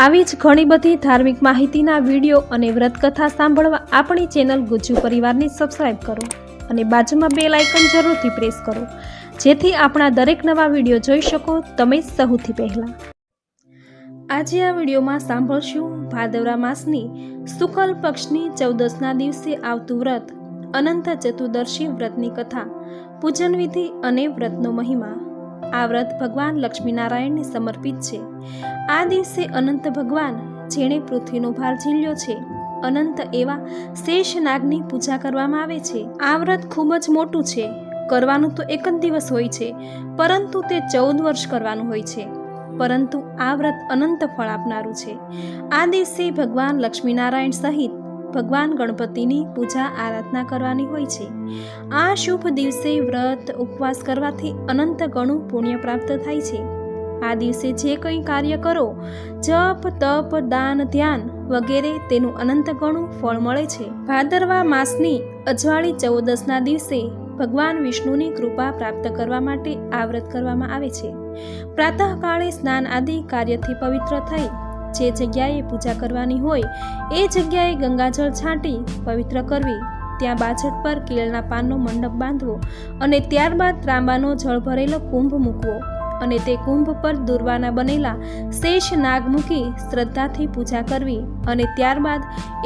આવી જ ઘણી બધી ધાર્મિક માહિતીના વીડિયો અને વ્રતકથા સાંભળવા આપણી ચેનલ ગુજ્જુ પરિવારને સબસ્ક્રાઈબ કરો અને બાજુમાં બે લાઇકન જરૂરથી પ્રેસ કરો. જેથી આપણા દરેક નવા વીડિયો જોઈ શકો તમે સૌથી પહેલાં. આજે આ વિડીયોમાં સાંભળશું ભાદવરા માસની શુકલ પક્ષની ચૌદસના દિવસે આવતું વ્રત, અનંત ચતુર્દશી વ્રતની કથા, પૂજન વિધિ અને વ્રતનો મહિમા. આ વ્રત ભગવાન લક્ષ્મીનારાયણને સમર્પિત છે. આ દિવસે અનંત ભગવાન, જેણે પૃથ્વીનો ભાર ઝીલ્યો છે, અનંત એવા શેષ નાગની પૂજા કરવામાં આવે છે. આ વ્રત ખૂબ જ મોટું છે. કરવાનું તો એક જ દિવસ હોય છે, પરંતુ તે ચૌદ વર્ષ કરવાનું હોય છે. પરંતુ આ વ્રત અનંત ફળ આપનારું છે. આ દિવસે ભગવાન લક્ષ્મીનારાયણ સહિત ભગવાન ગણપતિની પૂજા આરાધના કરવાની હોય છે. આ શુભ દિવસે વ્રત, ઉપવાસ કરવાથી અનંત ગણું પુણ્ય પ્રાપ્ત થાય છે. આ દિવસે જે કંઈ કાર્ય કરો, જપ, તપ, દાન, ધ્યાન વગેરે તેનું અનંત ગણું ફળ મળે છે. ભાદરવા માસની અજવાળી ચૌદસના દિવસે ભગવાન વિષ્ણુની કૃપા પ્રાપ્ત કરવા માટે આ વ્રત કરવામાં આવે છે. પ્રાતઃકાળે સ્નાન આદિ કાર્યથી પવિત્ર થઈ જે જગ્યાએ પૂજા કરવાની હોય, એ જગ્યાએ ગંગાજળ છાંટી પવિત્ર કરવી. ત્યાં બાજટ પર કેળના પાનનો મંડપ બાંધવો અને ત્યારબાદ ત્રાંબાનો જળ ભરેલો કુંભ મૂકવો અને તે કુંભ પર દુર્વાના બનેલા શેષ નાગ મૂકી શ્રદ્ધાથી પૂજા કરવી અને ત્યારબાદ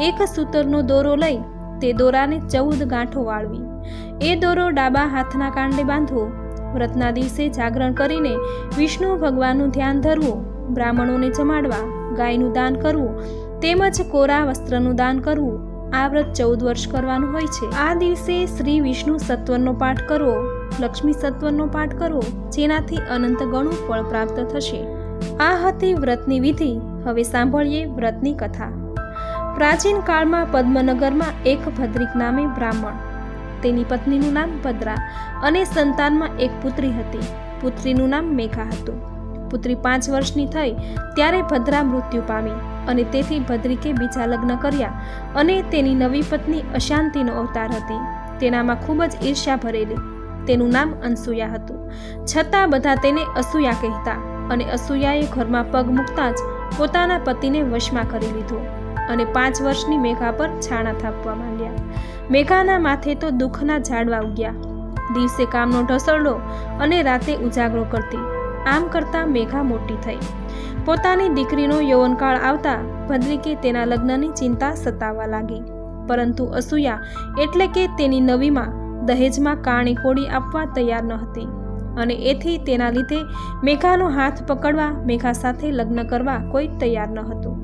એક સૂતરનો દોરો લઈ તે દોરાને ચૌદ ગાંઠો વાળવી. એ દોરો ડાબા હાથના કાંડે બાંધવો. વ્રતના દિવસે જાગરણ કરીને વિષ્ણુ ભગવાનનું ધ્યાન ધરવું, બ્રાહ્મણોને જમાડવા ગાયનું દાન કરવું, તેમજ કોરા વસ્ત્રનું દાન કરવું, આ વ્રત ચૌદ વર્ષ કરવાનું હોય છે. આ દિવસે શ્રી વિષ્ણુ સત્વરનો પાઠ કરવો લક્ષ્મી સત્વરનો પાઠ કરવો જેનાથી અનંત ગણું ફળ પ્રાપ્ત થશે. આ હતી વ્રતની વિધિ. હવે સાંભળીએ વ્રતની કથા. પ્રાચીન કાળમાં પદ્મનગરમાં એક ભદ્રિક નામે બ્રાહ્મણ. તેની પત્નીનું નામ ભદ્રા અને સંતાનમાં એક પુત્રી હતી. પુત્રીનું નામ મેઘા હતું. પુત્રી પાંચ વર્ષની થઈ, ત્યારે ભદ્રા મૃત્યુ પામી અને તેથી ભદ્રિકે બીજા લગ્ન કર્યા અને તેની નવી પત્ની અશાંતિનો અવતાર હતી. તેનામાં ખૂબ જ ઈર્ષ્યા ભરેલી. તેનું નામ અનસૂયા હતું. છતાં બધા તેને અસૂયા કહેતા અને અસૂયાએ ઘરમાં પગ મૂકતા જ પોતાના પતિને વશમાં કરી લીધો અને પાંચ વર્ષની મેઘા પર છાણા થાપવા માંડ્યા. મેઘાના માથે તો દુઃખના ઝાડવા ઉગ્યા. દિવસે કામનો ઢસરડો અને રાતે ઉજાગરો કરતી. આમ કરતાં મેઘા મોટી થઈ. પોતાની દીકરીનો યૌવનકાળ આવતા ભદ્રિકે તેના લગ્નની ચિંતા સતાવવા લાગી. પરંતુ અસૂયા એટલે કે તેની નવીમાં દહેજમાં કાણી કોડી આપવા તૈયાર ન હતી અને એથી તેના લીધે મેઘાનો હાથ પકડવા મેઘા સાથે લગ્ન કરવા કોઈ તૈયાર ન હતું.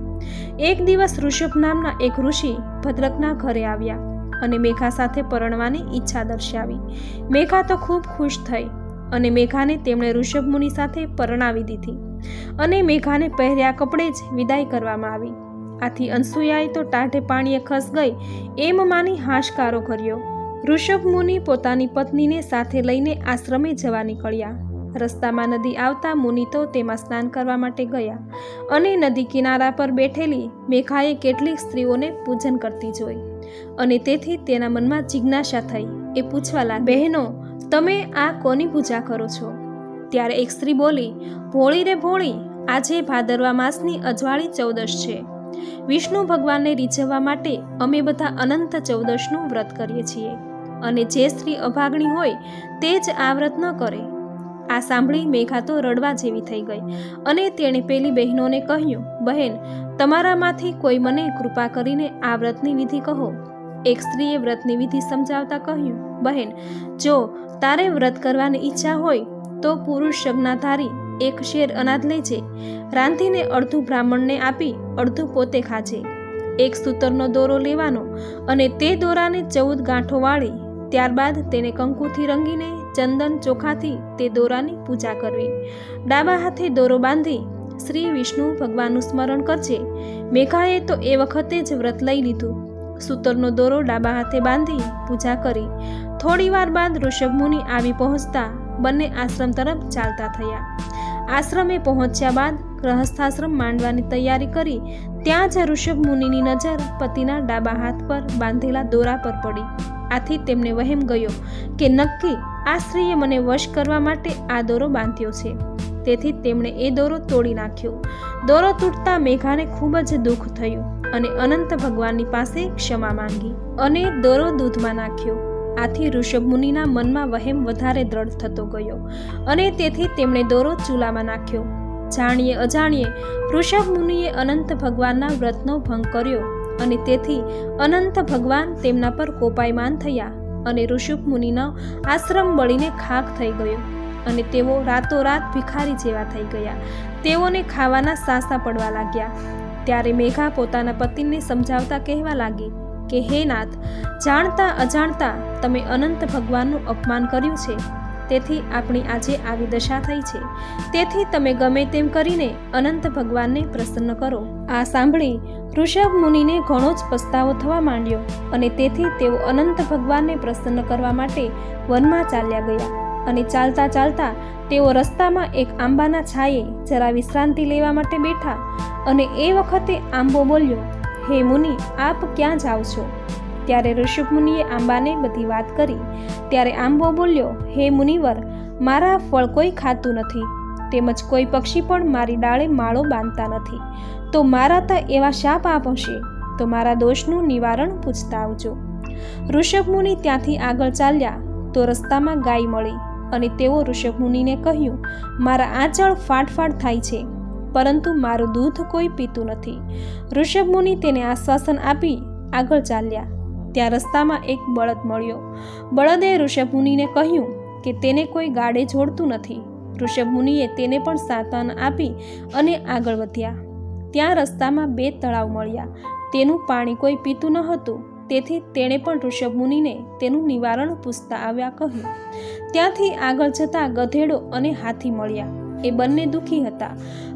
એક દિવસ ઋષભ નામના એક ઋષિ ભદ્રકના ઘરે આવ્યા અને મેઘા સાથે પરણવાની ઈચ્છા દર્શાવી. મેઘા તો ખૂબ ખુશ થઈ અને મેઘાને તેમણે ઋષભ મુનિ સાથે પરણાવી દીધી. અને મેઘાને પહેર્યા કપડે જ વિદાય કરવામાં આવી. આથી અનસૂયાએ તો ટાઢે પાણીએ ખસ ગઈ, એમ માની હાશકારો કર્યો. ઋષભ મુનિ પોતાની પત્નીને સાથે લઈને આશ્રમે જવા નીકળ્યા. રસ્તામાં નદી આવતા મુનિ તો તેમાં સ્નાન કરવા માટે ગયા અને નદી કિનારા પર બેઠેલી મેઘાએ કેટલીક સ્ત્રીઓને પૂજન કરતી જોઈ. અને તેથી તેના મનમાં જિજ્ઞાસા થઈ. એ પૂછવા લાગ, બહેનો તમે આ કોની પૂજા કરો છો? ત્યારે એક સ્ત્રી બોલી, ભોળી રે ભોળી, આજે ભાદરવા માસની અજવાળી ચૌદશ છે. વિષ્ણુ ભગવાનને રીઝવવા માટે અમે બધા અનંત ચૌદશનું વ્રત કરીએ છીએ. અને જે સ્ત્રી અભાગણી હોય, તે જ આ વ્રત ન કરે. આ સાંભળી મેઘા તો રડવા જેવી થઈ ગઈ અને તેણે પેલી બહેનોને કહ્યું, બહેન, તમારામાંથી કોઈ મને કૃપા કરીને આ વ્રતની વિધિ કહો. એક સ્ત્રીએ વ્રતની વિધિ સમજાવતા કહ્યું, બહેન, જો તારે વ્રત કરવાની ઈચ્છા હોય, તો પુરુષ સજ્ઞાધારી એક શેર અનાજ લેજે. રાંધીને અડધું બ્રાહ્મણને આપી અડધું પોતે ખાજે. એક સૂતરનો દોરો લેવાનો અને તે દોરાને ચૌદ ગાંઠો વાળી, ત્યારબાદ તેને કંકુથી રંગીને ચંદન ચોખાથી તે દોરાની પૂજા કરવી. ડાબા હાથે દોરો બાંધી શ્રી વિષ્ણુ ભગવાનનું સ્મરણ કરજે. મેઘાએ તો એ વખતે જ વ્રત લઈ લીધું. સૂતરનો દોરો ડાબા હાથે બાંધી પૂજા કરી. થોડી વાર બાદ ઋષભ મુનિ આવી પહોંચતા બંને આશ્રમ તરફ ચાલતા થયા. આશ્રમે પહોંચ્યા બાદ ગ્રહસ્થાશ્રમ માંડવાની તૈયારી કરી. ત્યાં જ ઋષભ મુનિની નજર પતિના ડાબા હાથ પર બાંધેલા દોરા પર પડી. આથી તેમને વહેમ ગયો કે નક્કી આ સ્ત્રીએ મને વશ કરવા માટે આ દોરો બાંધ્યો છે. તેથી તેમણે એ દોરો તોડી નાખ્યો. દોરો તૂટતા મેઘાને ખૂબ જ દુઃખ થયું. અને અનંત ભગવાનની પાસે ક્ષમા માંગી અને દોરો દૂધમાં નાખ્યો. આથી ઋષભ મુનિના મનમાં વહેમ વધારે દ્રઢ થતો ગયો અને તેથી તેમણે દોરો ચૂલામાં નાખ્યો. જાણીએ અજાણીએ, ઋષભ મુનિએ અનંત ભગવાનના વ્રતનો ભંગ કર્યો અને તેથી અનંત ભગવાન તેમના પર કોપાયમાન થયા અને ઋષભ મુનિનો આશ્રમ બળીને ખાક થઈ ગયો અને તેઓ રાતોરાત ભિખારી જેવા થઈ ગયા. તેઓને ખાવાના સાસા પડવા લાગ્યા. ત્યારે મેઘા પોતાના પતિને સમજાવતા કહેવા લાગી કે, હે નાથ, જાણતા અજાણતા તમે અનંત ભગવાનનું અપમાન કર્યું છે. તેથી આપણી આજે આવી દશા થઈ છે. તેથી તમે ગમે તેમ કરીને અનંત ભગવાનને પ્રસન્ન કરો. આ સાંભળી ઋષભ મુનિને ઘણો જ પસ્તાવો થવા માંડ્યો અને તેથી તેઓ અનંત ભગવાનને પ્રસન્ન કરવા માટે વનમાં ચાલ્યા ગયા. અને ચાલતા ચાલતા તેઓ રસ્તામાં એક આંબાના છાયે જરા વિશ્રાંતિ લેવા માટે બેઠા અને એ વખતે આંબો બોલ્યો, હે મુનિ, આપ ક્યાં જાઓ છો? ત્યારે ઋષભ મુનિએ આંબાને બધી વાત કરી. ત્યારે આંબો બોલ્યો, હે મુનિવર, મારા ફળ કોઈ ખાતું નથી, તેમજ કોઈ પક્ષી પણ મારી ડાળે માળો બાંધતા નથી. તો મારા તો એવા શા પાપ હશે તો મારા દોષનું નિવારણ પૂછતા આવજો. ઋષભ મુનિ ત્યાંથી આગળ ચાલ્યા, તો રસ્તામાં ગાય મળી. અને તેઓ ઋષભ મુનિને કહ્યું, મારા આંચળ ફાટફાટ થાય છે, પરંતુ મારું દૂધ કોઈ પીતું નથી. ઋષભ મુનિ તેને આશ્વાસન આપી આગળ ચાલ્યા. ત્યાં રસ્તામાં એક બળદ મળ્યો. બળદે ઋષભ મુનિને કહ્યું કે તેને કોઈ ગાડે જોડતું નથી. ઋષભ મુનિએ તેને પણ સાંત્વન આપી અને આગળ વધ્યા. ત્યાં રસ્તામાં બે તળાવ મળ્યા. તેનું પાણી કોઈ પીતું ન હતું. તેથી તેણે પણ ઋષભ મુનિને તેનું નિવારણ પૂછતા આવ્યા કહ્યું ત્યાંથી આગળ જતા ગધેડો અને હાથી મળ્યા. એ બંને દુઃખી હતા.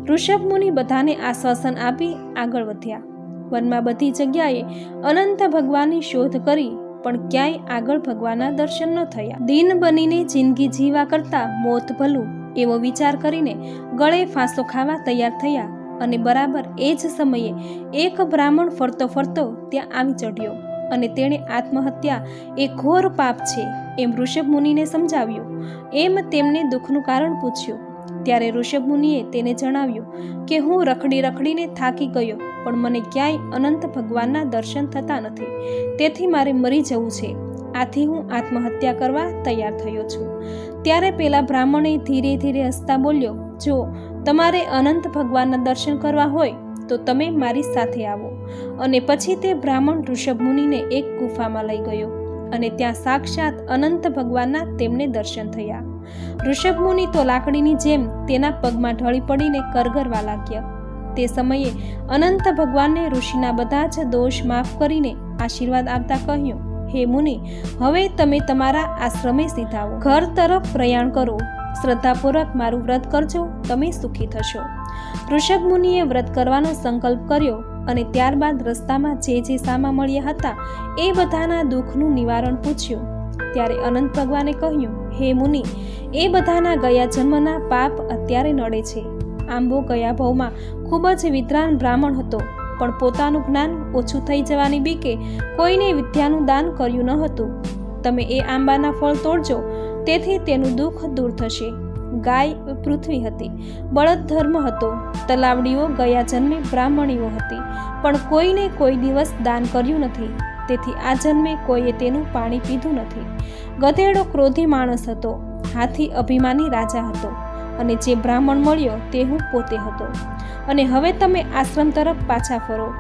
ઋષભ મુનિ બધાને આશ્વાસન આપી આગળ વધ્યા. વનમાં બધી જગ્યાએ અનંત ભગવાનની શોધ કરી, પણ ક્યાંય આગળ ભગવાનના દર્શન ન થયા. દિન બનીને જિંદગી જીવા કરતા મોત ભલું, એવો વિચાર કરીને ગળે ફાંસો ખાવા તૈયાર થયા અને બરાબર એ જ સમયે એક બ્રાહ્મણ ફરતો ફરતો ત્યાં આવી ચઢ્યો અને તેણે આત્મહત્યા એ ઘોર પાપ છે. એમ ઋષભ મુનિને સમજાવ્યું. એમ તેમને દુઃખનું કારણ પૂછ્યું. ત્યારે ઋષભ મુનિએ તેને જણાવ્યું કે, હું રખડી રખડીને થાકી ગયો, પણ મને ક્યાંય અનંત ભગવાનના દર્શન થતા નથી. તેથી મારે મરી જવું છે. આથી હું આત્મહત્યા કરવા તૈયાર થયો છું. ત્યારે પેલા બ્રાહ્મણે ધીરે ધીરે હસતા બોલ્યો, જો તમારે અનંત ભગવાનના દર્શન કરવા હોય, તો તમે મારી સાથે આવો. અને પછી તે બ્રાહ્મણ ઋષભ મુનિને એક ગુફામાં લઈ ગયો. અને ત્યાં સાક્ષાત અનંત ભગવાનના તેમને દર્શન થયા. ઋષભ મુનિ તો લાકડીની જેમ તેના પગમાં ઢળી પડીને કરગરવા લાગ્યા. તે સમયે અનંત ભગવાનને ઋષિના બધા જ દોષ માફ કરીને આશીર્વાદ આપતા કહ્યું, હે મુનિ, હવે તમે તમારા આશ્રમે સીધાવો ઘર તરફ પ્રયાણ કરો. શ્રદ્ધાપૂર્વક મારું વ્રત કરજો. તમે સુખી થશો. ઋષભ મુનિએ વ્રત કરવાનો સંકલ્પ કર્યો. અને ત્યારબાદ રસ્તામાં જે જે સામા મળ્યા હતા, એ બધાના દુઃખનું નિવારણ પૂછ્યું. ત્યારે અનંત ભગવાને કહ્યું, હે મુનિ, એ બધાના ગયા જન્મના પાપ અત્યારે નડે છે. આંબો ગયા ભવમાં ખૂબ જ વિદ્વાન બ્રાહ્મણ હતો, પણ પોતાનું જ્ઞાન ઓછું થઈ જવાની બીકે કોઈને વિદ્યાનું દાન કર્યું ન હતું. તમે એ આંબાના ફળ તોડજો, તેથી તેનું દુઃખ દૂર થશે. ગાય પૃથ્વી હતી. બળદ ધર્મ હતો. તલાવડીઓ ગયા જન્મે બ્રાહ્મણીઓ હતી. પણ કોઈને કોઈ દિવસ દાન કર્યું નથી. તેથી આ જન્મે કોઈએ તેનું પાણી પીધું નથી. ગધેડો ક્રોધી માણસ હતો. હાથી અભિમાની રાજા હતો. અને જે બ્રાહ્મણ મળ્યો તે હું પોતે હતો. અને હવે તમે આશ્રમ તરફ પાછા ફરો.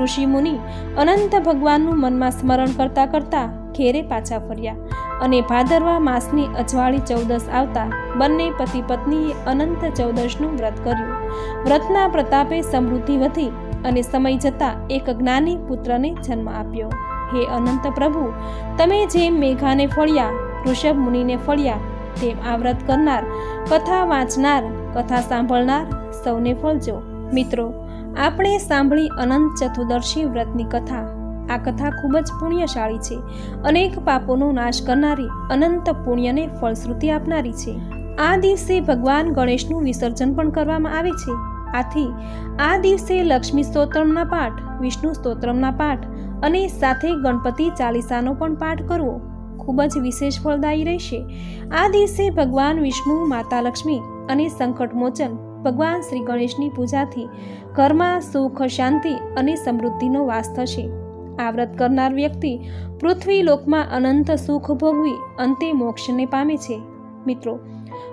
ઋષિ મુનિ અનંત ભગવાનનું મનમાં સ્મરણ કરતા કરતા ઘેરે પાછા ફર્યા. અને ભાદરવા માસની અજવાળી ચૌદસ આવતા બંને પતિ પત્નીએ અનંત ચૌદશનું વ્રત કર્યું. વ્રતના પ્રતાપે સમૃદ્ધિ વધી અને સમય જતાં એક જ્ઞાની પુત્રને જન્મ આપ્યો. હે અનંત પ્રભુ, તમે જેમ મેઘાને ફળ્યા, ઋષભ મુનિને ફળ્યા, તેમ આ વ્રત કરનાર, કથા વાંચનાર, કથા સાંભળનાર સૌને ફળજો. મિત્રો, આપણે સાંભળી અનંત ચતુર્દશી વ્રતની કથા. આ કથા ખૂબ જ પુણ્યશાળી છે. અનેક પાપોનો નાશ કરનારી અનંત પુણ્યને ફળશ્રુતિ આપનારી છે. આ દિવસે ભગવાન ગણેશનું વિસર્જન પણ કરવામાં આવે છે. આથી, આ દિવસે લક્ષ્મી સ્તોત્રમના પાઠ, વિષ્ણુ સ્તોત્રમના પાઠ અને સાથે ગણપતિ ચાલીસાનો પણ પાઠ કરવો ખૂબ જ વિશેષ ફળદાયી રહેશે. આ દિવસે ભગવાન વિષ્ણુ, માતા લક્ષ્મી અને સંકટ મોચન ભગવાન શ્રી ગણેશની પૂજાથી ઘરમાં સુખ, શાંતિ અને સમૃદ્ધિનો વાસ થશે. આ વ્રત કરનાર વ્યક્તિ પૃથ્વી લોકમાં અનંત સુખ ભોગવી અંતે મોક્ષને પામે છે. મિત્રો,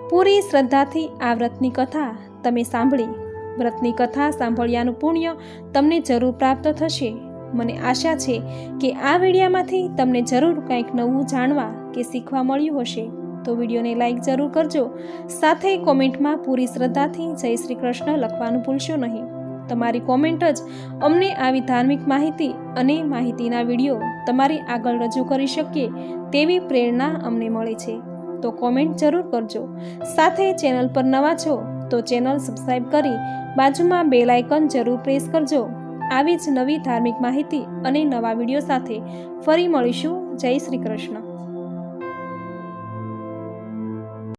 પૂરી શ્રદ્ધાથી આ વ્રતની કથા તમે સાંભળી. વ્રતની કથા સાંભળ્યાનું પુણ્ય તમને જરૂર પ્રાપ્ત થશે. મને આશા છે કે આ વિડીયામાંથી તમને જરૂર કંઈક નવું જાણવા કે શીખવા મળ્યું હશે. તો વિડીયોને લાઇક જરૂર કરજો. સાથે કોમેન્ટમાં પૂરી શ્રદ્ધાથી જય શ્રી કૃષ્ણ લખવાનું ભૂલશો નહીં. તમારી કોમેન્ટ જ અમને આવી ધાર્મિક માહિતી અને માહિતીના વીડિયો તમારી આગળ રજૂ કરી શકીએ તેવી પ્રેરણા અમને મળે છે. તો કોમેન્ટ જરૂર કરજો. સાથે ચેનલ પર નવા છો તો ચેનલ સબસ્ક્રાઈબ કરી બાજુમાં બેલ આઇકન જરૂર પ્રેસ કરજો. આવી જ નવી ધાર્મિક માહિતી અને નવા વીડિયો સાથે ફરી મળીશું. જય શ્રી કૃષ્ણ.